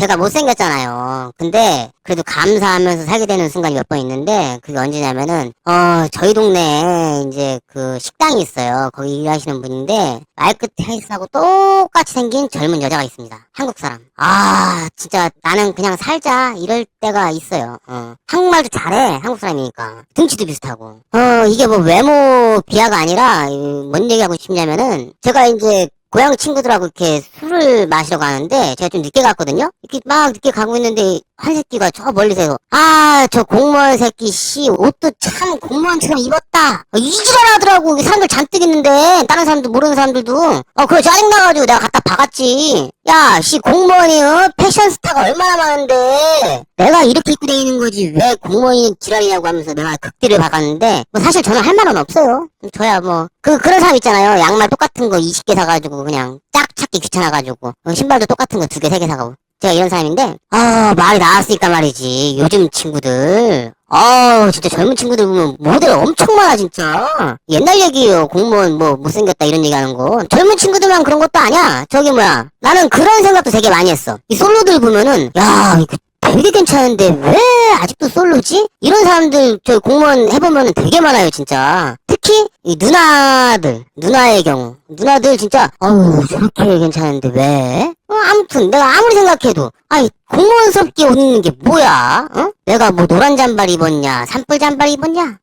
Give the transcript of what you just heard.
제가 못생겼잖아요. 근데 그래도 감사하면서 살게 되는 순간이 몇 번 있는데 그게 언제냐면은 어 저희 동네에 이제 그 식당이 있어요. 거기 일하시는 분인데 말끝 헬스하고 똑같이 생긴 젊은 여자가 있습니다. 한국 사람. 아 진짜 나는 그냥 살자 이럴 때가 있어요. 어. 한국말도 잘해 한국 사람이니까 등치도 비슷하고. 어 이게 뭐 외모 비하가 아니라 이, 뭔 얘기하고 싶냐면은 제가 이제 고향 친구들하고 이렇게 술을 마시러 가는데 제가 좀 늦게 갔거든요. 이렇게 막 늦게 가고 있는데 한 새끼가 저 멀리서 아 저 공무원 새끼 씨 옷도 참 공무원처럼 입었다. 어, 이지랄 하더라고. 사람들 잔뜩 있는데. 다른 사람도 모르는 사람들도. 어 그거 짜증나가지고 내가 갖다 박았지. 야 씨 공무원이 어? 패션 스타가 얼마나 많은데. 내가 이렇게 입고 다니는 거지. 왜 공무원이 지랄이냐고 하면서 내가 극딜을 박았는데. 뭐 사실 저는 할 말은 없어요. 저야 뭐 그 그런 사람 있잖아요. 양말 똑같은 거 20개 사가지고 그냥 짝 찾기 귀찮아가지고. 어, 신발도 똑같은 거 두 개 세 개 사가고 제가 이런 사람인데 아 말이 나왔으니까 말이지 요즘 친구들. 아 진짜 젊은 친구들 보면 모델 엄청 많아 진짜. 옛날 얘기예요. 공무원 뭐 못생겼다 이런 얘기하는 거. 젊은 친구들만 그런 것도 아니야. 저기 뭐야. 나는 그런 생각도 되게 많이 했어. 이 솔로들 보면은 야 이거 되게 괜찮은데 왜 아직도 솔로지? 이런 사람들 저 공무원 해보면 되게 많아요 진짜. 특히 이 누나들 누나의 경우. 누나들 진짜 어우 저렇게 괜찮은데 왜? 어, 아무튼 내가 아무리 생각해도 아니 공무원스럽게 옷 입는 게 뭐야? 어? 내가 뭐 노란 잠바 입었냐 산불 잠바 입었냐?